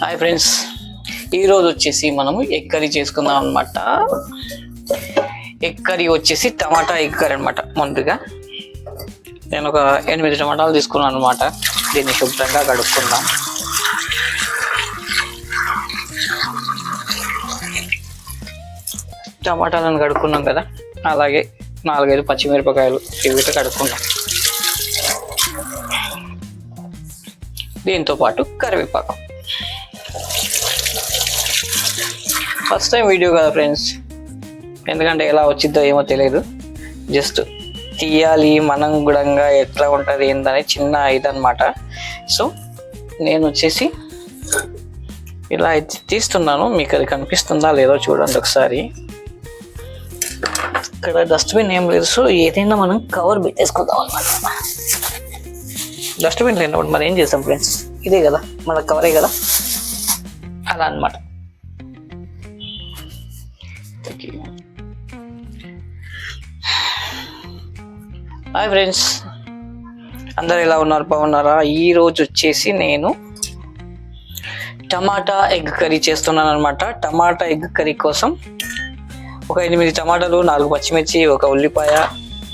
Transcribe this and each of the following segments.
Hi friends ఈరోజు వచ్చేసి మనము ఎగ్ కర్రీ చేసుకుందాం అనమాట ఎగ్ కర్రీ వచ్చేసి టమాటా ఎగ్ కర్రీ అనమాట ముందుగా. నేను ఒక ఎనిమిది టమాటాలు తీసుకున్నాను అనమాట దీన్ని శుభ్రంగా కడుక్కుందాం. టమాటాలను కడుక్కున్నాం కదా అలాగే నాలుగైదు పచ్చిమిరపకాయలు ఇవిట కడుక్కుందాం దీంతో పాటు కరివేపాకు. ఫస్ట్ టైం వీడియో కదా ఫ్రెండ్స్. ఎందుకంటే ఎలా వచ్చిద్దో ఏమో తెలియదు జస్ట్ తీయాలి మనం కూడా ఎట్లా ఉంటుంది ఏందని చిన్న ఇదనమాట సో నేను వచ్చేసి ఇలా అయితే తీస్తున్నాను. మీకు అది కనిపిస్తుందా లేదో చూడండి ఒకసారి. ఇక్కడ డస్ట్బిన్ ఏం లేదు. సో ఏదైనా మనం కవర్ పెట్టేసుకుందాం అనమాట డస్ట్బిన్ లేనప్పుడు మరి ఏం చేస్తాం ఫ్రెండ్స్? ఇదే కదా. మన కవరే కదా. అలా అనమాట హాయ్ ఫ్రెండ్స్ అందరు ఎలా ఉన్నారు? బాగున్నారా? ఈరోజు వచ్చేసి నేను టమాటా ఎగ్ కర్రీ చేస్తున్నాను అనమాట టమాటా ఎగ్ కర్రీ కోసం ఒక ఎనిమిది టమాటాలు నాలుగు పచ్చిమిర్చి ఒక ఉల్లిపాయ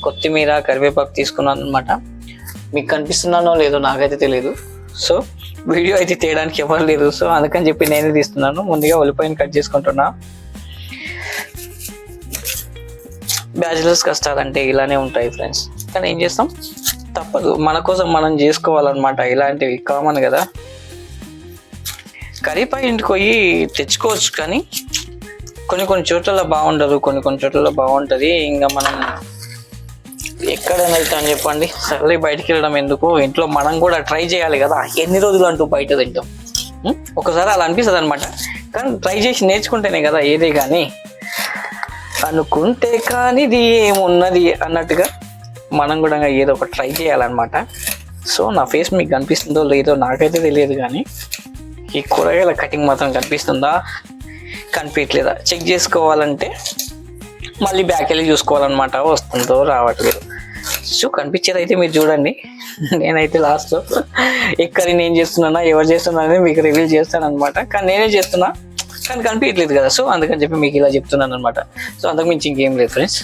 కొత్తిమీర కరివేపాకు తీసుకున్నాను అనమాట మీకు కనిపిస్తున్నానో లేదో నాకైతే తెలియదు సో వీడియో అయితే తీయడానికి ఎవరు లేదు సో అందుకని చెప్పి నేనే తీస్తున్నాను. ముందుగా ఉల్లిపాయని కట్ చేసుకుంటున్నా. బ్యాచిలర్స్ కష్టాలంటే ఇలానే ఉంటాయి ఫ్రెండ్స్ కానీ ఏం చేస్తాం? తప్పదు. మన కోసం మనం చేసుకోవాలన్నమాట. ఇలాంటివి కామన్ కదా. కర్రీ ఇంటికి పోయి తెచ్చుకోవచ్చు కానీ కొన్ని కొన్ని చోట్ల బాగుండదు కొన్ని కొన్ని చోట్ల బాగుంటుంది. ఇంకా మనం ఎక్కడైనా వెళ్తామని చెప్పండి. సర్లే బయటికి వెళ్ళడం ఎందుకు? ఇంట్లో మనం కూడా ట్రై చేయాలి కదా. ఎన్ని రోజులు అంటూ బయట తింటాం. ఒకసారి అలా అనిపిస్తుంది అనమాట కానీ ట్రై చేసి నేర్చుకుంటేనే కదా ఏదే కానీ. అనుకుంటే కానిది ఏమున్నది అన్నట్టుగా మనం కూడా ఏదో ఒకటి ట్రై చేయాలన్నమాట. సో నా ఫేస్ మీకు కనిపిస్తుందో లేదో నాకైతే తెలియదు కానీ ఈ కూరగాయల కటింగ్ మాత్రం కనిపిస్తుందా? కనిపించలేదా చెక్ చేసుకోవాలంటే మళ్ళీ బ్యాక్ వెళ్ళి చూసుకోవాలన్నమాట. వస్తుందో రావట్లేదు. సో కనిపించేది అయితే మీరు చూడండి. నేనైతే లాస్ట్లో ఎక్కడ నేను చేస్తున్నానా ఎవరు చేస్తున్నా అనేది మీకు రివీల్ చేస్తాను అనమాట కానీ నేనే చేస్తున్నా కానీ కనిపించలేదు కదా. సో అందుకని చెప్పి మీకు ఇలా చెప్తున్నాను అనమాట సో అంతకు మించి ఇంకేం లేదు ఫ్రెండ్స్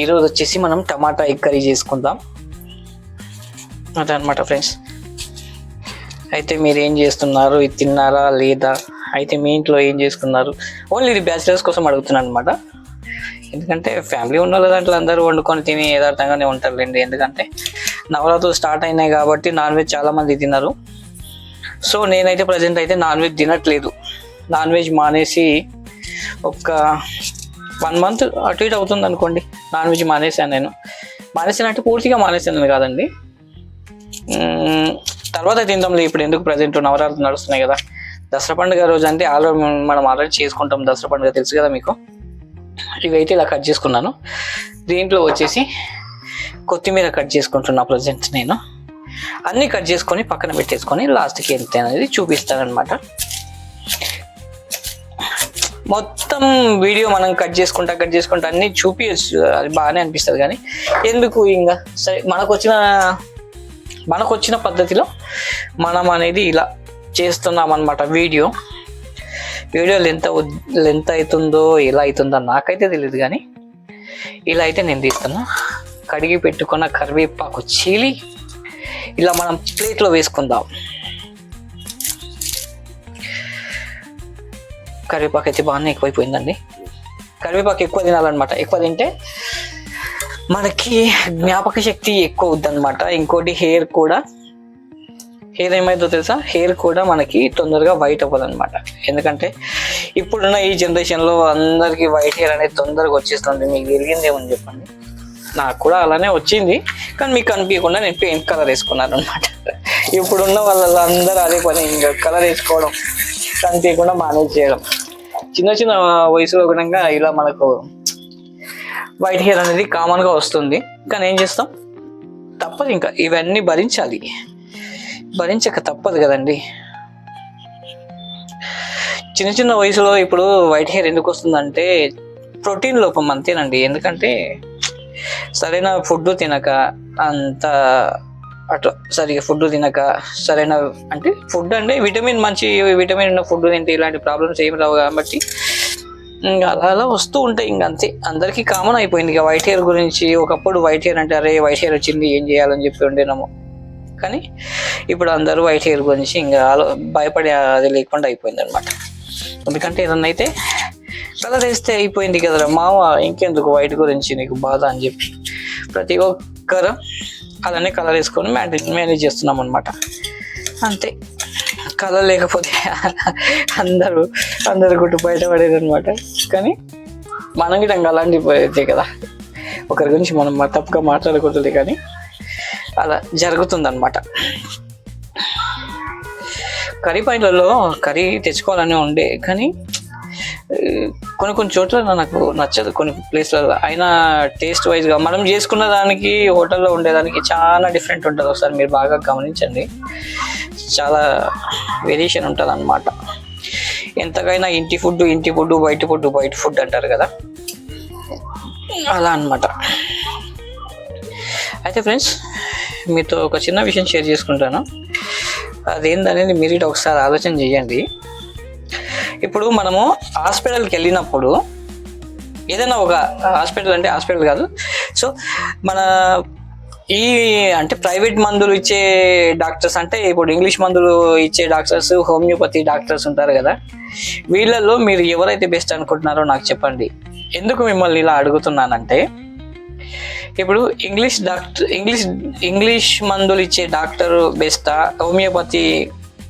ఈరోజు వచ్చేసి మనం టమాటా ఎగ్ కర్రీ చేసుకుందాం. అదనమాట ఫ్రెండ్స్. అయితే మీరు ఏం చేస్తున్నారు? ఇది తిన్నారా? లేదా? అయితే మీ ఇంట్లో ఏం చేసుకున్నారు? ఓన్లీ ఇది బ్యాచిలర్స్ కోసం అడుగుతున్నాను అనమాట ఎందుకంటే ఫ్యామిలీ ఉన్న వాళ్ళ దాంట్లో అందరూ వండుకొని తిని యథార్థంగానే ఉంటారులేండి. ఎందుకంటే నవరాత్రులు స్టార్ట్ అయినాయి కాబట్టి నాన్ వెజ్ చాలామంది తిన్నారు సో నేనైతే ప్రజెంట్ అయితే నాన్ వెజ్ తినట్లేదు. నాన్ వెజ్ మానేసి ఒక వన్ మంత్ అటు ఇటు అవుతుంది అనుకోండి. నాన్ వెజ్ మానేసాను నేను. మానేసాను అంటే పూర్తిగా మానేసాను కాదండి. తర్వాత తిందాంలే ఇప్పుడు ఎందుకు ప్రజెంట్ నవరాత్రులు నడుస్తున్నాయి కదా. దసరా పండుగ రోజు అంటే ఆల్రెడీ మనం ఆల్రెడీ చేసుకుంటాం. దసరా పండుగ తెలుసు కదా మీకు. ఇవైతే ఇలా కట్ చేసుకున్నాను. దీంట్లో వచ్చేసి కొత్తిమీర కట్ చేసుకుంటున్నా ప్రజెంట్ నేను. అన్నీ కట్ చేసుకొని పక్కన పెట్టేసుకొని లాస్ట్కి ఎంత అనేది చూపిస్తానమాట మొత్తం వీడియో మనం కట్ చేసుకుంటా కట్ చేసుకుంటా అన్నీ చూపించచ్చు అది బాగానే అనిపిస్తుంది కానీ ఎందుకు ఇంకా సరే మనకు వచ్చిన మనకు వచ్చిన పద్ధతిలో మనం అనేది ఇలా చేస్తున్నాం అనమాట వీడియో. వీడియో లెంత్ లెంత్ అవుతుందో ఎలా అవుతుందో నాకైతే తెలియదు కానీ ఇలా అయితే నేను తీస్తున్నా. కడిగి పెట్టుకున్న కరివేపాకు చీలి ఇలా మనం ప్లేట్లో వేసుకుందాం. కరివేపాకు అయితే బాగానే ఎక్కువైపోయిందండి. కరివేపాకు ఎక్కువ తినాలన్నమాట. ఎక్కువ తింటే మనకి జ్ఞాపక శక్తి ఎక్కువ అవుద్దన్నమాట. ఇంకోటి హెయిర్ కూడా హెయిర్ ఏమైందో తెలుసా? హెయిర్ కూడా మనకి తొందరగా వైట్ అవ్వదు అనమాట ఎందుకంటే ఇప్పుడున్న ఈ జనరేషన్లో అందరికీ వైట్ హెయిర్ అనేది తొందరగా వచ్చేస్తుంది. మీకు తెలిగింది ఏమని చెప్పండి. నాకు కూడా అలానే వచ్చింది. కానీ మీకు కనిపించకుండా నేను పెయింట్ కలర్ వేసుకున్నాను అనమాట ఇప్పుడున్న వాళ్ళ అందరూ అదే పని ఇంకా కలర్ వేసుకోవడం కనిపించకుండా మేనేజ్ చేయడం. చిన్న చిన్న వయసులో కూడా ఇలా మనకు వైట్ హెయిర్ అనేది కామన్గా వస్తుంది. కానీ ఏం చేస్తాం? తప్పదు ఇంకా. ఇవన్నీ భరించాలి. భరించక తప్పదు కదండి. చిన్న చిన్న వయసులో ఇప్పుడు వైట్ హెయిర్ ఎందుకు వస్తుందంటే ప్రోటీన్ లోపం అంతేనండి. ఎందుకంటే సరైన ఫుడ్ తినక అంత అట్లా సరిగా ఫుడ్ తినక సరైన అంటే ఫుడ్ అంటే విటమిన్ మంచి విటమిన్ ఉన్న ఫుడ్ తింటే ఇలాంటి ప్రాబ్లమ్స్ ఏమి రావు కాబట్టి ఇంకా అలా అలా వస్తూ ఉంటాయి ఇంక అంతే. అందరికీ కామన్ అయిపోయింది ఇక వైట్ హెయిర్ గురించి. ఒకప్పుడు వైట్ హెయిర్ అంటే అరే వైట్ హెయిర్ వచ్చింది ఏం చేయాలని చెప్పి ఉండేనాము. కానీ ఇప్పుడు అందరూ వైట్ హెయిర్ గురించి ఇంకా ఆలో భయపడే అది లేకుండా అయిపోయింది అనమాట ఎందుకంటే ఏదన్నా అయితే కలర్ వేస్తే అయిపోయింది కదరా మావ ఇంకెందుకు వైట్ గురించి నీకు బాధ అని చెప్పి. ప్రతి ఒక్కరు అలానే కలర్ వేసుకొని మేనేజ్ మేనేజ్ చేస్తున్నాం అనమాట అంతే. కలర్ లేకపోతే అందరూ అందరు గుట్టు బయటపడేది అనమాట కానీ మనం కూడా అలాంటి పోతే కదా. ఒకరి గురించి మనం తప్పుగా మాట్లాడకూడదు కానీ అలా జరుగుతుంది అనమాట కర్రీ పాయింట్లలో కర్రీ తెచ్చుకోవాలని ఉండే కానీ కొన్ని కొన్ని చోట్ల నాకు నచ్చదు కొన్ని ప్లేస్లలో అయినా టేస్ట్ వైజ్గా మనం చేసుకున్న దానికి హోటల్లో ఉండేదానికి చాలా డిఫరెంట్ ఉంటుంది. ఒకసారి మీరు బాగా గమనించండి. చాలా వేరియేషన్ ఉంటుంది అనమాట ఎంతకైనా ఇంటి ఫుడ్ ఇంటి ఫుడ్ బయట ఫుడ్ బయట ఫుడ్ అంటారు కదా? అలా అన్నమాట. అయితే ఫ్రెండ్స్ మీతో ఒక చిన్న విషయం షేర్ చేసుకుంటాను. అదేందనేది మీరు ఒకసారి ఆలోచన చేయండి. ఇప్పుడు మనము హాస్పిటల్కి వెళ్ళినప్పుడు ఏదైనా ఒక హాస్పిటల్ అంటే హాస్పిటల్ కాదు. సో మన ఈ అంటే ప్రైవేట్ మందులు ఇచ్చే డాక్టర్స్ అంటే ఇప్పుడు ఇంగ్లీష్ మందులు ఇచ్చే డాక్టర్స్ హోమియోపతి డాక్టర్స్ ఉంటారు కదా. వీళ్ళల్లో మీరు ఎవరైతే బెస్ట్ అనుకుంటున్నారో నాకు చెప్పండి. ఎందుకు మిమ్మల్ని ఇలా అడుగుతున్నానంటే ఇప్పుడు ఇంగ్లీష్ డాక్టర్ ఇంగ్లీష్ ఇంగ్లీష్ మందులు ఇచ్చే డాక్టర్ బెస్టా హోమియోపతి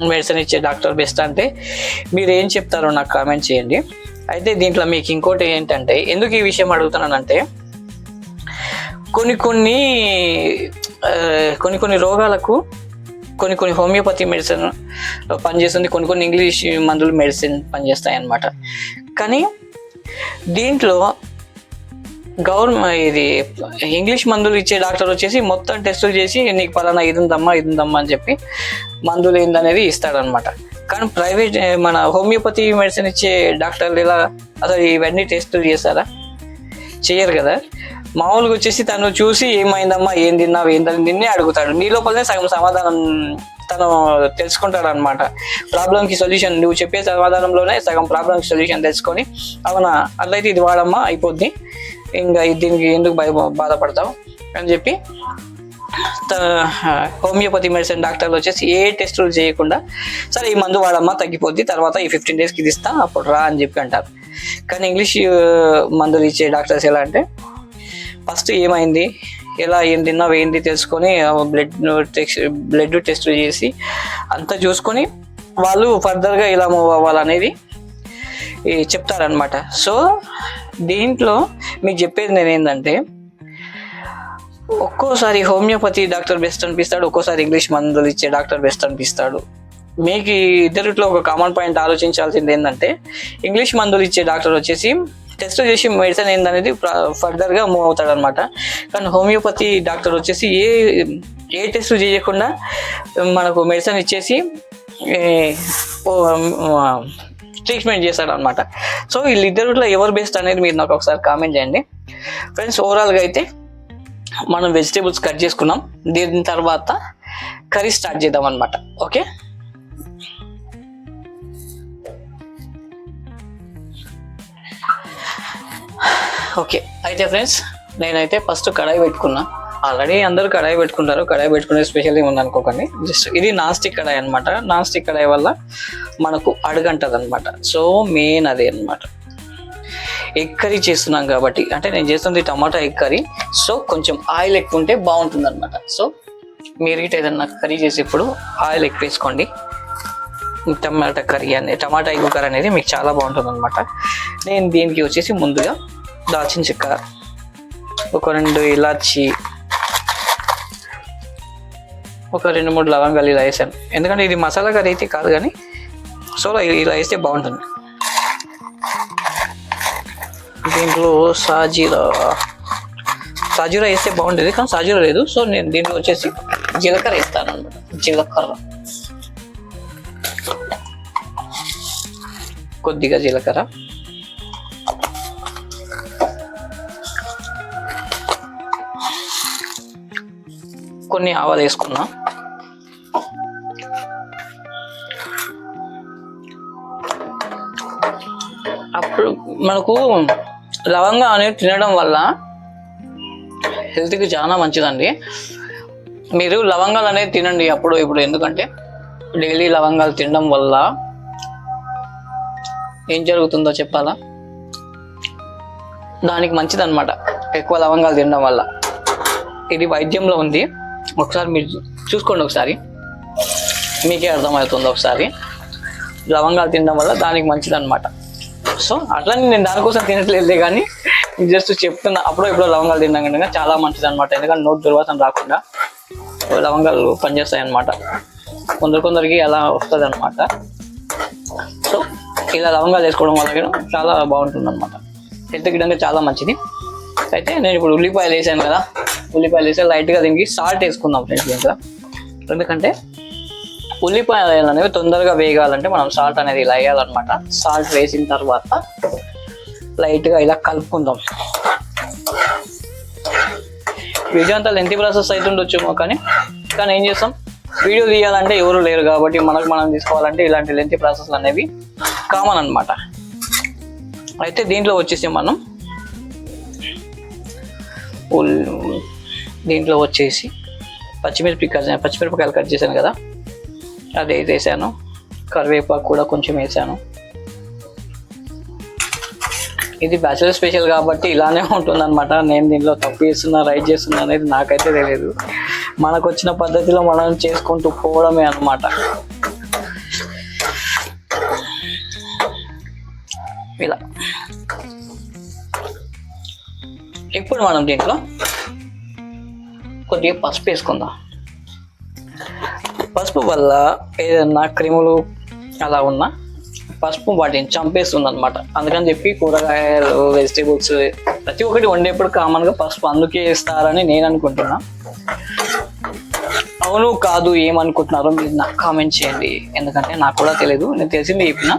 మెడిసిన్ ఇచ్చే డాక్టర్ బెస్ట్ అంటే మీరు ఏం చెప్తారో నాకు కామెంట్ చేయండి. అయితే దీంట్లో మీకు ఇంకోటి ఏంటంటే ఎందుకు ఈ విషయం అడుగుతున్నానంటే కొన్ని కొన్ని కొన్ని కొన్ని రోగాలకు కొన్ని కొన్ని హోమియోపతి మెడిసిన్ పనిచేస్తుంది కొన్ని కొన్ని ఇంగ్లీష్ మందులు మెడిసిన్ పనిచేస్తాయి అన్నమాట కానీ దీంట్లో గవర్నమెంట్ ఇది ఇంగ్లీష్ మందులు ఇచ్చే డాక్టర్ వచ్చేసి మొత్తం టెస్టులు చేసి నీకు పలానా ఇది ఉందమ్మా ఇది ఉందమ్మా అని చెప్పి మందులు ఏందనేది ఇస్తాడనమాట కానీ ప్రైవేట్ మన హోమియోపతి మెడిసిన్ ఇచ్చే డాక్టర్లు ఇలా అసలు ఇవన్నీ టెస్టులు చేస్తారా? చేయరు కదా. మామూలుగా వచ్చేసి తను చూసి ఏమైందమ్మా ఏం తిన్నావు ఏం తిన్నే అడుగుతాడు. నీ లోపలనే సగం సమాధానం తను తెలుసుకుంటాడు అనమాట ప్రాబ్లంకి సొల్యూషన్ నువ్వు చెప్పే సమాధానంలోనే సగం ప్రాబ్లంకి సొల్యూషన్ తెలుసుకొని అవునా అట్లయితే ఇది వాడమ్మా అయిపోద్ది. ఇంకా దీనికి ఎందుకు భయ బాధపడతావు అని చెప్పి త- హోమియోపతి మెడిసిన్ డాక్టర్లు వచ్చేసి ఏ టెస్టులు చేయకుండా సరే ఈ మందు వాడమ్మా తగ్గిపోద్ది తర్వాత ఈ ఫిఫ్టీన్ డేస్కి ఇది ఇస్తా అప్పుడు రా అని చెప్పి అంటారు. కానీ ఇంగ్లీష్ మందులు ఇచ్చే డాక్టర్స్ ఎలా అంటే ఫస్ట్ ఏమైంది ఎలా ఏం తిన్నావు ఏంటి తెలుసుకొని బ్లడ్ టెస్ట్ బ్లడ్ టెస్ట్ చేసి అంతా చూసుకొని వాళ్ళు ఫర్దర్గా ఇలా మూవ్ అవ్వాలనేది చెప్తారనమాట సో దీంట్లో మీకు చెప్పేది నేను ఏంటంటే ఒక్కోసారి హోమియోపతి డాక్టర్ బెస్ట్ అనిపిస్తాడు ఒక్కోసారి ఇంగ్లీష్ మందులు ఇచ్చే డాక్టర్ బెస్ట్ అనిపిస్తాడు. మీకు ఇద్దరిట్లో ఒక కామన్ పాయింట్ ఆలోచించాల్సింది ఏంటంటే ఇంగ్లీష్ మందులు ఇచ్చే డాక్టర్ వచ్చేసి టెస్ట్ చేసి మెడిసిన్ ఏందనేది ఫర్దర్గా మూవ్ అవుతాడు అనమాట కానీ హోమియోపతి డాక్టర్ వచ్చేసి ఏ ఏ టెస్ట్ చేయకుండా మనకు మెడిసిన్ ఇచ్చేసి ట్రీట్మెంట్ చేస్తాడు అనమాట సో వీళ్ళిద్దరిలో ఎవరు బెస్ట్ అనేది మీరు నాకు ఒకసారి కామెంట్ చేయండి. ఫ్రెండ్స్ ఓవరాల్గా అయితే మనం వెజిటేబుల్స్ కట్ చేసుకున్నాం. దీని తర్వాత కర్రీ స్టార్ట్ చేద్దాం అనమాట ఓకే? ఓకే. అయితే ఫ్రెండ్స్ నేనైతే ఫస్ట్ కడాయి పెట్టుకున్నా. ఆల్రెడీ అందరూ కడాయి పెట్టుకుంటారు. కడాయి పెట్టుకునే స్పెషల్ ఏమి అనుకోకండి. జస్ట్ ఇది నాన్ స్టిక్ కడాయి అనమాట నాన్ స్టిక్ కడాయి వల్ల మనకు అడుగంటది అనమాట సో మెయిన్ అదే అనమాట ఎగ్ కర్రీ చేస్తున్నాం కాబట్టి అంటే నేను చేస్తుంది టమాటా ఎగ్ కర్రీ. సో కొంచెం ఆయిల్ ఎక్కువ ఉంటే బాగుంటుంది అనమాట సో మీరు ఇటు ఏదన్నా కర్రీ చేసేప్పుడు ఆయిల్ ఎక్కువ వేసుకోండి. టమాటా కర్రీ అనేది టమాటా ఎగ్ కర్రీ అనేది మీకు చాలా బాగుంటుంది అనమాట నేను దీనికి వచ్చేసి ముందుగా దాల్చిన చెక్క ఒక రెండు ఇలాచి ఒక రెండు మూడు లవంగాలు ఇలా వేసాను. ఎందుకంటే ఇది మసాలా కర్రీ అయితే కాదు కానీ సో ఇలా వేస్తే బాగుంటుంది. దీంట్లో సాజీరా. సాజీరా వేస్తే బాగుంటుంది కానీ సాజీరా లేదు. సో నేను దీంట్లో వచ్చేసి జీలకర్ర వేస్తాను అనమాట జీలకర్ర. కొద్దిగా జీలకర్ర. కొన్ని ఆవాలు వేసుకున్నా. అప్పుడు మనకు లవంగా అనేది తినడం వల్ల హెల్త్కి చాలా మంచిదండి. మీరు లవంగాలు అనేది తినండి అప్పుడు ఇప్పుడు ఎందుకంటే డైలీ లవంగాలు తినడం వల్ల ఏం జరుగుతుందో చెప్పాలా? దానికి మంచిదన్నమాట. ఎక్కువ లవంగాలు తినడం వల్ల. ఇది వైద్యంలో ఉంది. ఒకసారి మీరు చూసుకోండి ఒకసారి. మీకే అర్థమవుతుంది ఒకసారి. లవంగాలు తినడం వల్ల దానికి మంచిదన్నమాట. సో అట్లని నేను దానికోసం తినట్లేదు కానీ జస్ట్ చెప్తున్నా అప్పుడు ఇప్పుడు లవంగాలు తిన్నాం కనుక చాలా మంచిది అనమాట ఎందుకంటే నోట్ దుర్వాసన రాకుండా లవంగాలు పనిచేస్తాయి అనమాట కొందరు కొందరికి అలా వస్తుంది అనమాట సో ఇలా లవంగాలు వేసుకోవడం వల్ల కూడా చాలా బాగుంటుంది అనమాట హెల్త్కి కనుక చాలా మంచిది. అయితే నేను ఇప్పుడు ఉల్లిపాయలు వేసాను కదా. ఉల్లిపాయలు వేసి లైట్గా దీనికి సాల్ట్ వేసుకుందాం ఫ్రెండ్స్ దీంట్లో. ఎందుకంటే ఉల్లిపాయలు అనేవి తొందరగా వేగాలంటే మనం సాల్ట్ అనేది ఇలా వేయాలన్నమాట. సాల్ట్ వేసిన తర్వాత లైట్గా ఇలా కలుపుకుందాం. వీడియో అంతా లెంతీ ప్రాసెస్ అవుతుండొచ్చేమో కానీ కానీ ఏం చేస్తాం? వీడియో తీయాలంటే ఎవరు లేరు కాబట్టి మనకు మనం తీసుకోవాలంటే ఇలాంటి లెంతీ ప్రాసెస్లు అనేవి కామన్ అన్నమాట. అయితే దీంట్లో వచ్చేసి మనం దీంట్లో వచ్చేసి పచ్చిమిరపకాయ పచ్చిమిరపకాయలు కట్ చేశాను కదా? అది వేసాను. కరివేపాకు కూడా కొంచెం వేసాను. ఇది బ్యాచులర్ స్పెషల్ కాబట్టి ఇలానే ఉంటుంది అనమాట నేను దీనిలో తప్పు చేస్తున్నా రైట్ చేస్తున్నా అనేది నాకైతే తెలియదు మనకు వచ్చిన పద్ధతిలో మనం చేసుకుంటూ పోవడమే అన్నమాట. ఇలా. ఇప్పుడు మనం దీంట్లో కొద్దిగా పసుపు వేసుకుందాం. పసుపు వల్ల ఏదన్నా క్రిములు అలా ఉన్నా పసుపు వాటిని చంపేస్తుంది అనమాట అందుకని చెప్పి కూరగాయలు వెజిటేబుల్స్ ప్రతి ఒక్కటి వండేప్పుడు కామన్గా పసుపు అందుకే ఇస్తారని నేను అనుకుంటున్నా. అవును కాదు ఏమనుకుంటున్నారో మీరు నాకు కామెంట్ చేయండి. ఎందుకంటే నాకు కూడా తెలియదు నేను తెలిసింది చెప్పిన.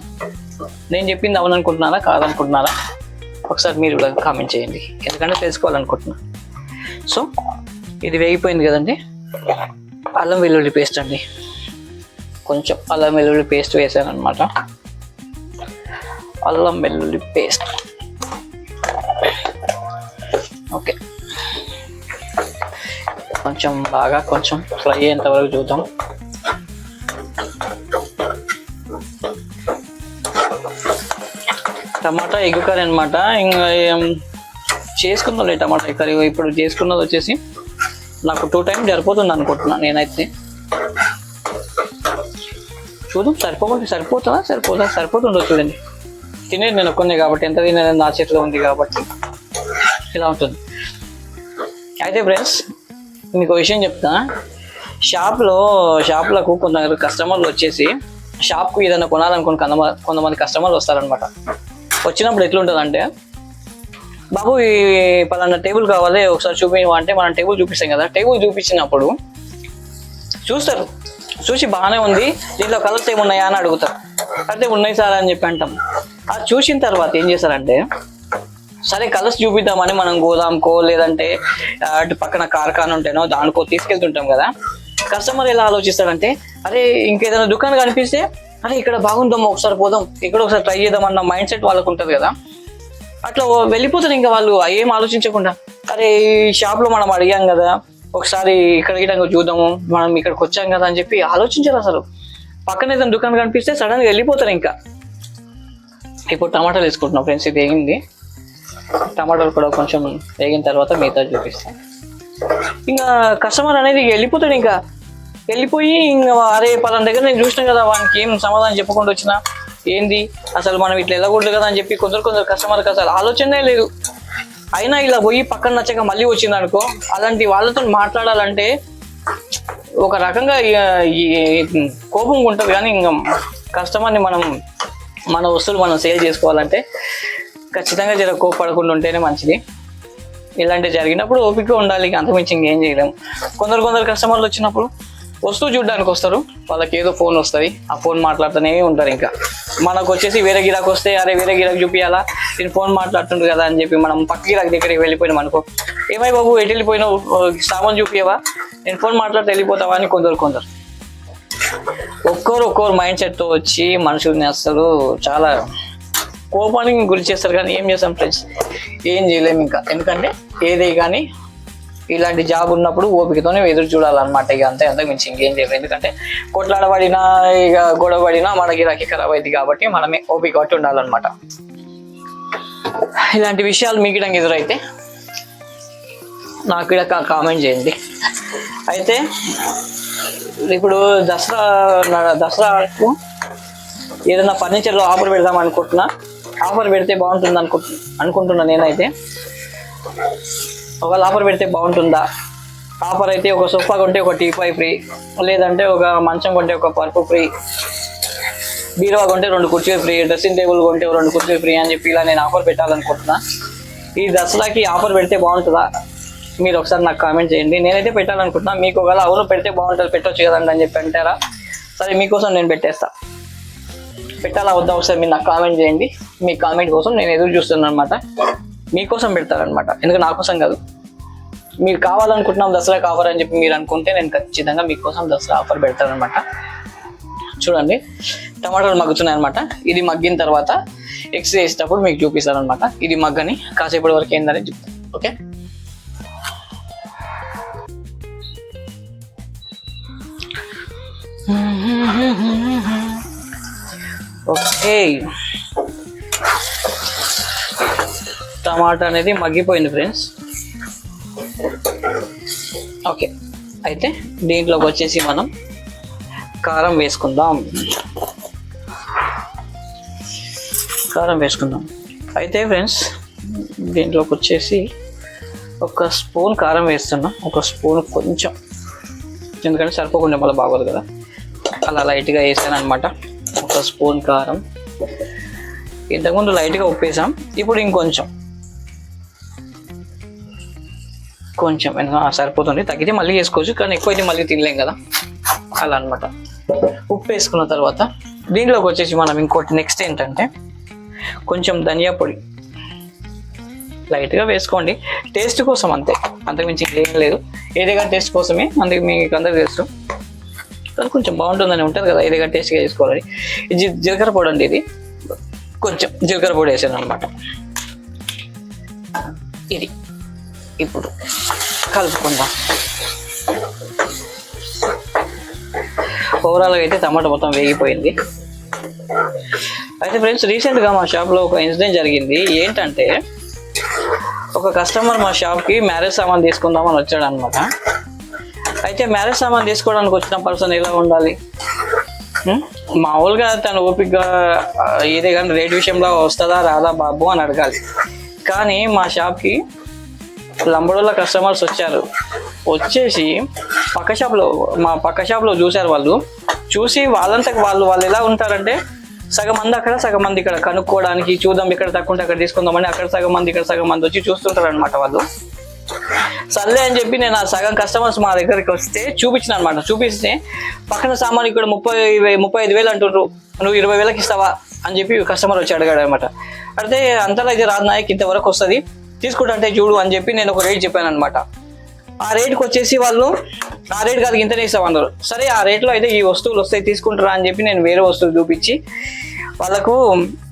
నేను చెప్పింది అవును అనుకుంటున్నారా కాదనుకుంటున్నారా? ఒకసారి మీరు కూడా కామెంట్ చేయండి. ఎందుకంటే తెలుసుకోవాలనుకుంటున్నా. సో ఇది వేగిపోయింది కదండి? అల్లం వెల్లుల్లి పేస్ట్ అండి. కొంచెం అల్లం వెల్లుల్లి పేస్ట్ వేసాను అనమాట అల్లం వెల్లుల్లి పేస్ట్ ఓకే కొంచెం బాగా కొంచెం ఫ్రై అయ్యేంత వరకు చూద్దాం. టమాటా ఎగ్ కర్రీ అనమాట ఇంకా ఏం టమాటా ఎగ్ కర్రీ. ఇప్పుడు చేసుకున్నది వచ్చేసి నాకు టూ టైం సరిపోతుంది అనుకుంటున్నా నేనైతే. చూద్దాం సరిపోకుండా సరిపోతుందా? సరిపోతుందా సరిపోతుందో చూడండి. తినేది నేను ఒక్కనే కాబట్టి ఎంత తినేది నా చేతిలో ఉంది కాబట్టి ఇలా ఉంటుంది. అయితే ఫ్రెండ్స్ మీకు విషయం చెప్తా. షాప్లో షాప్లకు కొందరు కస్టమర్లు వచ్చేసి షాప్కు ఏదైనా కొనాలనుకుని కొంతమంది కొంతమంది కస్టమర్లు వస్తారనమాట వచ్చినప్పుడు ఎట్లుంటుందంటే బాబు ఈ పలానా టేబుల్ కావాలి ఒకసారి చూపించు అంటే మనం టేబుల్ చూపిస్తాం కదా. టేబుల్ చూపించినప్పుడు చూస్తారు. చూసి బాగానే ఉంది దీంట్లో కలర్స్ ఏమున్నాయా అని అడుగుతారు. అయితే ఉన్నాయి సార్? అని చెప్పి అంటాం. అది చూసిన తర్వాత ఏం చేస్తారంటే సరే కలర్స్ చూపిద్దామని మనం గోదాంకో లేదంటే అటు పక్కన కార్ఖాన ఉంటేనో దానికో తీసుకెళ్తుంటాం కదా. కస్టమర్ ఎలా ఆలోచిస్తాడంటే అరే ఇంకేదైనా దుకాణం కనిపిస్తే అరే ఇక్కడ బాగుందాం ఒకసారి పోదాం. ఇక్కడ ఒకసారి ట్రై చేద్దాం అన్న మైండ్ సెట్ వాళ్ళకు ఉంటుంది కదా. అట్లా వెళ్ళిపోతారు ఇంకా వాళ్ళు ఏం ఆలోచించకుండా. అరే ఈ షాప్లో మనం అడిగాం కదా ఒకసారి ఇక్కడ గిటంగా చూద్దాము మనం ఇక్కడికి వచ్చాం కదా అని చెప్పి ఆలోచించారు అసలు. పక్కన ఏదైనా దుకాణం కనిపిస్తే సడన్గా వెళ్ళిపోతారు ఇంకా. ఇప్పుడు టమాటాలు వేసుకుంటున్నాం ఫ్రెండ్స్ ఇది వేగింది టమాటాలు కూడా కొంచెం వేగిన తర్వాత మిగతా చూపిస్తాం ఇంకా కస్టమర్ అనేది వెళ్ళిపోతాడు ఇంకా. వెళ్ళిపోయి ఇంకా అరే పలానా దగ్గర నేను చూసినా కదా వానికి ఏం సమాధానం చెప్పకుండా వచ్చినా? ఏంది? అసలు మనం ఇట్లా వెళ్ళకూడదు కదా అని చెప్పి కొందరు కొందరు కస్టమర్కి అసలు ఆలోచనే లేదు. అయినా ఇలా పోయి పక్కన నచ్చక మళ్ళీ వచ్చింది అనుకో అలాంటి వాళ్ళతో మాట్లాడాలంటే ఒక రకంగా ఈ కోపం ఉంటుంది కానీ ఇంకా కస్టమర్ని మనం మన వస్తువులు మనం సేల్ చేసుకోవాలంటే ఖచ్చితంగా జర కోపడకుండా ఉంటేనే మంచిది. ఇలాంటివి జరిగినప్పుడు ఓపిక ఉండాలి అంతమించి ఇంకేం చేయలేము కొందరు కొందరు కస్టమర్లు వచ్చినప్పుడు వస్తువు చూడడానికి వస్తారు. వాళ్ళకి ఏదో ఫోన్ వస్తుంది. ఆ ఫోన్ మాట్లాడుతూనే ఉంటారు ఇంకా. మనకు వచ్చేసి వేరే గిరాకు వస్తే అరే వేరే గిరాకు చూపించాలా నేను ఫోన్ మాట్లాడుతుండ్రు కదా అని చెప్పి మనం పక్క గిరాకు దగ్గరికి వెళ్ళిపోయినాం అనుకో. ఏమై బాబు ఎటు వెళ్ళిపోయినావు? సామాన్ చూపించవా నేను ఫోన్ మాట్లాడితే వెళ్ళిపోతావా? అని కొందరు కొందరు. ఒక్కోరు ఒక్కోరు మైండ్ సెట్తో వచ్చి మనుషుల్ని అసలు చాలా కోపానికి గురి చేస్తారు కానీ ఏం చేస్తాం ఫ్రెండ్స్? ఏం చేయలేము ఇంకా. ఎందుకంటే ఏది కానీ ఇలాంటి జాబ్ ఉన్నప్పుడు ఓపికతోనే ఎదురు చూడాలన్నమాట ఇక అంతే అంతకు మించి ఇంకేం చేయలేదు ఎందుకంటే కొట్లాడబడినా ఇక గొడవబడినా మనకి రకి ఖరాబ్ అయింది కాబట్టి మనమే ఓపిక పట్టి ఉండాలన్నమాట. ఇలాంటి విషయాలు మీకు ఎదురైతే నాకు ఇక్కడ కామెంట్ చేయండి. అయితే ఇప్పుడు దసరా దసరాకు ఏదైనా ఫర్నిచర్లో ఆఫర్ పెడదాం అనుకుంటున్నా. ఆఫర్ పెడితే బాగుంటుంది అనుకుంటు అనుకుంటున్నా నేనైతే. ఒకవేళ ఆఫర్ పెడితే బాగుంటుందా? ఆఫర్ అయితే ఒక సోఫా కొంటే ఒక టీపాయ్ ఫ్రీ. లేదంటే ఒక మంచం కొంటే ఒక పరుపు ఫ్రీ. బీరువా కొంటే రెండు కుర్చీలు ఫ్రీ. డ్రెస్సింగ్ టేబుల్ కొంటే రెండు కుర్చీలు ఫ్రీ అని చెప్పి ఇలా నేను ఆఫర్ పెట్టాలనుకుంటున్నా. ఈ దసరాకి ఆఫర్ పెడితే బాగుంటుందా? మీరు ఒకసారి నాకు కామెంట్ చేయండి. నేనైతే పెట్టాలనుకుంటున్నా. మీకు ఒకవేళ అవును పెడితే బాగుంటుంది. పెట్టొచ్చు కదండి అని చెప్పి అంటారా? సరే మీకోసం నేను పెట్టేస్తా. పెట్టాలా వద్దా? ఒకసారి మీరు నాకు కామెంట్ చేయండి. మీ కామెంట్ కోసం నేను ఎదురు చూస్తున్నాను అనమాట మీకోసం పెడతారనమాట ఎందుకంటే నా కోసం కాదు. మీరు కావాలనుకుంటున్నాం దసరాకి ఆఫర్ అని చెప్పి మీరు అనుకుంటే నేను ఖచ్చితంగా మీకోసం దసరా ఆఫర్ పెడతానమాట చూడండి. టమాటాలు మగ్గుతున్నాయి అనమాట ఇది మగ్గిన తర్వాత ఎక్స్ చేసేటప్పుడు మీకు చూపిస్తాను అనమాట ఇది మగ్గని కాసేపటి వరకు ఏందని చెప్తాను ఓకే? ఓకే. టమాటా అనేది మగ్గిపోయింది ఫ్రెండ్స్. ఓకే అయితే దీంట్లోకి వచ్చేసి మనం కారం వేసుకుందాం. కారం వేసుకుందాం. అయితే ఫ్రెండ్స్ దీంట్లోకి వచ్చేసి ఒక స్పూన్ కారం వేస్తున్నా. ఒక స్పూన్ కొంచెం. ఎందుకంటే సరిపోకుండా మళ్ళీ బాగోదు కదా. అలా లైట్గా వేసాను అనమాట ఒక స్పూన్ కారం. ఇంతకుముందు లైట్గా ఉప్పు వేసాం ఇప్పుడు ఇంకొంచెం. కొంచెం సరిపోతుంది. తగ్గితే మళ్ళీ వేసుకోవచ్చు కానీ ఎక్కువ అయితే మళ్ళీ తినలేం కదా. అలా అనమాట ఉప్పు వేసుకున్న తర్వాత దీంట్లోకి వచ్చేసి మనం ఇంకోటి నెక్స్ట్ ఏంటంటే కొంచెం ధనియా పొడి. లైట్గా వేసుకోండి. టేస్ట్ కోసం అంతే. అంతకుమించి ఏం లేదు. ఏదైనా టేస్ట్ కోసమే. అందుకే మీకు అందరికి తెలుసు. కానీ కొంచెం బాగుంటుందని ఉంటుంది కదా ఏదైనా టేస్ట్గా చేసుకోవాలి. ఇది జీలకర్ర పొడి అండి ఇది. కొంచెం జీలకర్ర పొడి వేసాను అనమాట ఇది. ఇప్పుడు కలుపుకుందాం. ఓవరాల్గా అయితే టమాటా మొత్తం వేగిపోయింది. అయితే ఫ్రెండ్స్ రీసెంట్గా మా షాప్లో ఒక ఇన్సిడెంట్ జరిగింది. ఏంటంటే ఒక కస్టమర్ మా షాప్కి మ్యారేజ్ సామాన్ తీసుకుందామని వచ్చాడు అనమాట అయితే మ్యారేజ్ సామాన్ తీసుకోవడానికి వచ్చిన పర్సన్ ఎలా ఉండాలి? మామూలుగా తను ఓపికగా ఏదే కానీ రేట్ విషయంలో వస్తుందా రాదా బాబు అని అడగాలి. కానీ మా షాప్కి లంబడోళ్ళ కస్టమర్స్ వచ్చారు. వచ్చేసి పక్క షాప్లో మా పక్క షాప్లో చూశారు వాళ్ళు. చూసి వాళ్ళంతకు వాళ్ళు వాళ్ళు ఎలా ఉంటారంటే సగం మంది అక్కడ సగం మంది ఇక్కడ కనుక్కోవడానికి చూద్దాం ఇక్కడ తక్కువ ఉంటే అక్కడ తీసుకుందామని అక్కడ సగం మంది ఇక్కడ సగం మంది వచ్చి చూస్తుంటారు అనమాట వాళ్ళు. సర్లే అని చెప్పి నేను ఆ సగం కస్టమర్స్ మా దగ్గరికి వస్తే చూపించిన అనమాట చూపిస్తే పక్కన సామాన్ ఇక్కడ ముప్పై ముప్పై ఐదు వేలు అంటుండ్రు. నువ్వు ఇరవై వేలకు ఇస్తావా అని చెప్పి కస్టమర్ వచ్చి అడిగాడు అనమాట అంటే అంతలా అయితే రాదు నాయక్ ఇంతవరకు వస్తుంది. తీసుకుంటుంటే చూడు అని చెప్పి నేను ఒక రేట్ చెప్పాను అనమాట ఆ రేట్కి వచ్చేసి వాళ్ళు ఆ రేట్ కాదు ఇంతనే ఇస్తామన్నారు సరే ఆ రేట్లో అయితే ఈ వస్తువులు వస్తాయి తీసుకుంటారా అని చెప్పి నేను వేరే వస్తువులు చూపించి వాళ్ళకు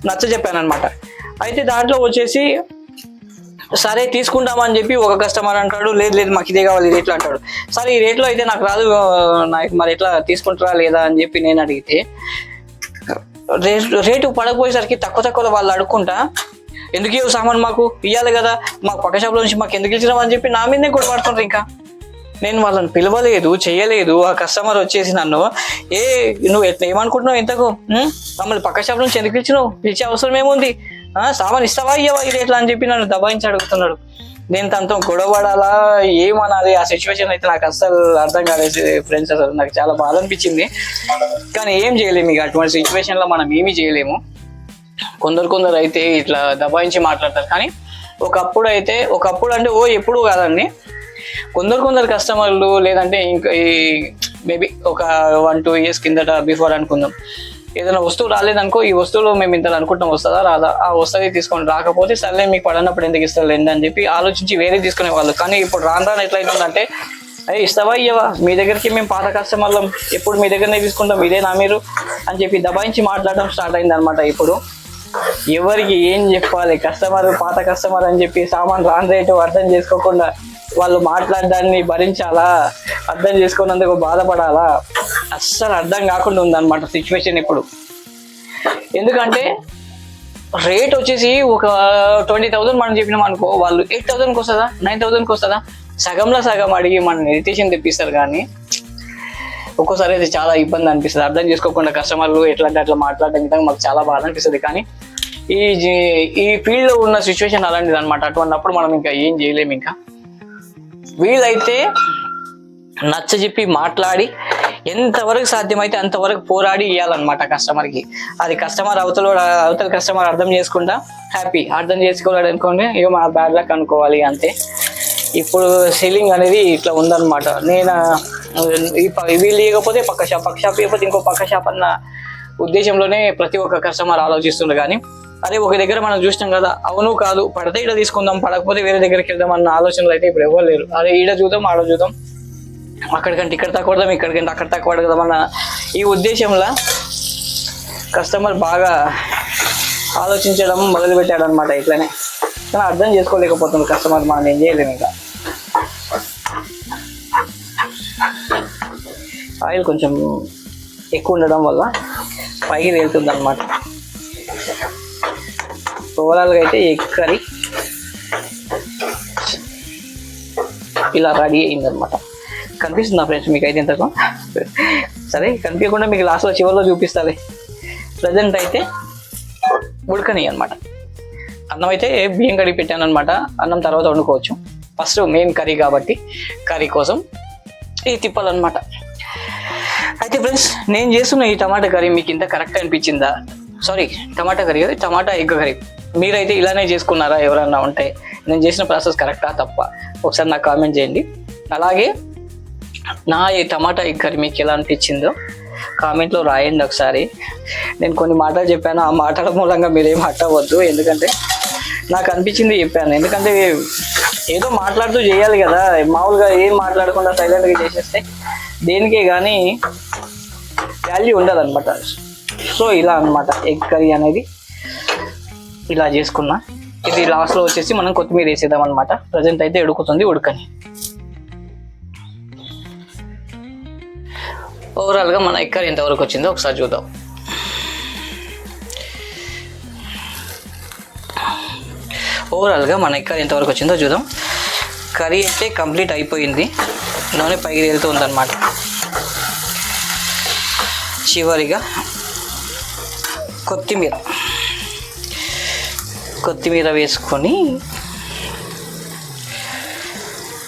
నచ్చ చెప్పాను అనమాట అయితే దాంట్లో వచ్చేసి సరే తీసుకుంటామని చెప్పి ఒక కస్టమర్ అంటాడు లేదు లేదు మాకు ఇదే కావాలి రేట్లు అంటాడు. సరే ఈ రేట్లో అయితే నాకు రాదు నాకు మరి ఎట్లా తీసుకుంటారా లేదా అని చెప్పి నేను అడిగితే రేటు రేటు పడకపోయేసరికి తక్కువ తక్కువ వాళ్ళు అడుక్కుంటా ఎందుకు ఇవ్వు సామాన్ మాకు ఇవ్వాలి కదా? మాకు పక్క షాప్లో నుంచి మాకు ఎందుకు ఇచ్చినావు అని చెప్పి నా మీదనే కొట్టుపడుతుండ్రు ఇంకా. నేను వాళ్ళని పిలవలేదు చేయలేదు. ఆ కస్టమర్ వచ్చేసి నన్ను ఏ నువ్వు ఎట్లా ఏమనుకుంటున్నావు ఇంతకు? మమ్మల్ని పక్క షాప్ నుంచి ఎందుకు ఇచ్చినావు పిలిచే అవసరం ఏముంది? ఆ, సామాన్ ఇస్తావా ఇయ్యవా? ఇది ఎట్లా? అని చెప్పి నన్ను దబాయించి అడుగుతున్నాడు. నేను తనతో గొడవడాలా ఏమనాలి? ఆ సిచ్యువేషన్ అయితే నాకు అస్సలు అర్థం కాలేదు ఫ్రెండ్స్ అసలు. నాకు చాలా బాధ అనిపించింది. కానీ ఏం చేయలేము ఇక. అటువంటి సిచ్యువేషన్లో మనం ఏమీ చేయలేము. కొందరు కొందరు అయితే ఇట్లా దబాయించి మాట్లాడతారు. కానీ ఒకప్పుడు అయితే ఒకప్పుడు అంటే ఓ ఎప్పుడు కాదండి. కొందరు కొందరు కస్టమర్లు లేదంటే ఇంకా ఈ మేబీ ఒక వన్ టూ ఇయర్స్ కిందట బిఫోర్ అనుకుందాం. ఏదైనా వస్తువు రాలేదనుకో ఈ వస్తువులు మేము ఇంత అనుకుంటాం వస్తుందా రాదా? ఆ వస్తుంది తీసుకొని రాకపోతే సర్లే మీకు పడనప్పుడు ఎందుకు ఇస్తారు అని చెప్పి ఆలోచించి వేరే తీసుకునే వాళ్ళు. కానీ ఇప్పుడు రాను రాను ఎట్లయిందంటే అయ్యి ఇస్తావా ఇయ్యవా? మీ దగ్గరికి మేము పాత కస్టమర్లం ఎప్పుడు మీ దగ్గరనే తీసుకుంటాం ఇదేనా మీరు అని చెప్పి దబాయించి మాట్లాడడం స్టార్ట్ అయింది అనమాట ఇప్పుడు. ఎవరికి ఏం చెప్పాలి? కస్టమర్ పాత కస్టమర్ అని చెప్పి సామాన్ రాన్ రేటు అర్థం చేసుకోకుండా వాళ్ళు మాట్లాడడాన్ని భరించాలా? అర్థం చేసుకున్నందుకు బాధపడాలా? అస్సలు అర్థం కాకుండా ఉందన్నమాట సిచ్యువేషన్ ఇప్పుడు. ఎందుకంటే రేట్ వచ్చేసి ఒక ట్వంటీ థౌసండ్ మనం చెప్పినాం అనుకో వాళ్ళు ఎయిట్ థౌసండ్కి వస్తుందా? నైన్ థౌసండ్కి వస్తుందా? సగంలో సగం అడిగి మన ఇరిటేషన్ తెప్పిస్తారు కానీ ఒక్కోసారి అయితే చాలా ఇబ్బంది అనిపిస్తుంది. అర్థం చేసుకోకుండా కస్టమర్లు ఎట్లాంటి అట్లా మాట్లాడడం విధంగా మాకు చాలా బాధ అనిపిస్తుంది. కానీ ఈ జీ- ఈ ఫీల్డ్లో ఉన్న సిచ్యువేషన్ అలాంటిది అనమాట అటువంటిప్పుడు మనం ఇంకా ఏం చేయలేము ఇంకా. వీలైతే నచ్చ చెప్పి మాట్లాడి ఎంతవరకు సాధ్యమైతే అంతవరకు పోరాడి ఇవ్వాలన్నమాట కస్టమర్కి. అది కస్టమర్ అవతల అవతల కస్టమర్ అర్థం చేసుకుంటా హ్యాపీ. అర్థం చేసుకోలేడు అనుకోండి ఇక మా బ్యాడ్ లక్ అనుకోవాలి అంతే. ఇప్పుడు సెల్లింగ్ అనేది ఇట్లా ఉందన్నమాట. నేను వీళ్ళు ఇవ్వకపోతే పక్క షాప్ పక్క షాప్ ఇవ్వకపోతే ఇంకో పక్క షాప్ అన్న ఉద్దేశంలోనే ప్రతి ఒక్క కస్టమర్ ఆలోచిస్తుండే కానీ అదే ఒక దగ్గర మనం చూసినాం కదా అవును కాదు పడితే ఇక్కడ తీసుకుందాం పడకపోతే వేరే దగ్గరికి వెళ్దాం అన్న ఆలోచనలు అయితే ఇప్పుడు ఎవరు లేరు. అదే ఈడ చూద్దాం ఆడ చూద్దాం. అక్కడికంటే ఇక్కడ తక్కువ పడదాం ఇక్కడికంటే అక్కడ తక్కువ పడదాం అన్న ఈ ఉద్దేశంలో కస్టమర్ బాగా ఆలోచించడం మొదలుపెట్టాడు అనమాట ఇట్లనే. కానీ అర్థం చేసుకోలేకపోతుంది కస్టమర్ మనం ఏం చేయలేము ఇంకా. ఆయిల్ కొంచెం ఎక్కువ ఉండడం వల్ల పైకి తేలుతుంది అనమాట ఓవరాల్గా అయితే ఎగ్ కర్రీ ఇలా రెడీ అయిందనమాట కనిపిస్తుందా ఫ్రెండ్స్ మీకు అయితే ఇంతకు? సరే కనిపించకుండా మీకు లాస్ట్లో చివరిలో చూపిస్తుంది ప్రజెంట్ అయితే ఉడకని అనమాట అన్నం అయితే బియ్యం కడిగి పెట్టాను అనమాట అన్నం తర్వాత వండుకోవచ్చు. ఫస్ట్ మెయిన్ కర్రీ కాబట్టి కర్రీ కోసం ఇది తిప్పాలన్నమాట. ఫ్రెండ్స్ నేను చేస్తున్న ఈ టమాటా కర్రీ మీకు ఇంత కరెక్ట్ అనిపించిందా? సారీ టమాటా కర్రీ అది టమాటా ఎగ్ కర్రీ. మీరైతే ఇలానే చేసుకున్నారా ఎవరన్నా ఉంటే? నేను చేసిన ప్రాసెస్ కరెక్టా తప్ప? ఒకసారి నాకు కామెంట్ చేయండి. అలాగే నా ఈ టమాటా ఎగ్ కర్రీ మీకు ఎలా అనిపించిందో కామెంట్లో రాయండి ఒకసారి. నేను కొన్ని మాటలు చెప్పాను ఆ మాటల మూలంగా మీరేం అట్టవద్దు ఎందుకంటే నాకు అనిపించింది చెప్పాను. ఎందుకంటే ఏదో మాట్లాడుతూ చేయాలి కదా. మామూలుగా ఏం మాట్లాడకుండా సైలెంట్గా చేసేస్తే దేనికే కానీ వాల్యూ ఉండదు అనమాట సో ఇలా అన్నమాట ఎగ్ కర్రీ అనేది ఇలా చేసుకున్నా. ఇది లాస్ట్లో వచ్చేసి మనం కొత్తిమీర వేసేద్దాం అనమాట ప్రజెంట్ అయితే ఉడుకుతుంది ఉడకని. ఓవరాల్గా మన ఎక్కర్ ఎంతవరకు వచ్చిందో ఒకసారి చూద్దాం. ఓవరాల్గా మన ఎక్కర్ ఎంతవరకు వచ్చిందో చూద్దాం. కర్రీ అయితే కంప్లీట్ అయిపోయింది. నూనె పైకి తేలుతూ ఉందన్నమాట. చివరిగా కొత్తిమీర. కొత్తిమీర వేసుకొని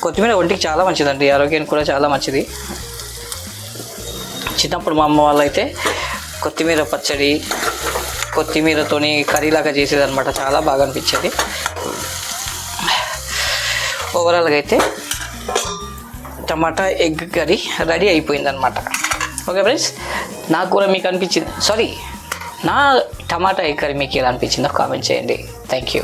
కొత్తిమీర ఒంటికి చాలా మంచిదండి ఆరోగ్యానికి కూడా చాలా మంచిది. చిన్నప్పుడు మా అమ్మ వాళ్ళు అయితే కొత్తిమీర పచ్చడి కొత్తిమీరతోని కర్రీలాగా చేసేది అనమాట చాలా బాగా అనిపించేది. ఓవరాల్గా అయితే టమాటా ఎగ్ కర్రీ రెడీ అయిపోయింది అనమాట ఓకే ఫ్రెండ్స్ నాకు కూడా మీకు అనిపించింది. సారీ నా టమాటా ఎగ్ కర్రీ మీకు ఎలా అనిపించిందో కామెంట్ చేయండి. Thank you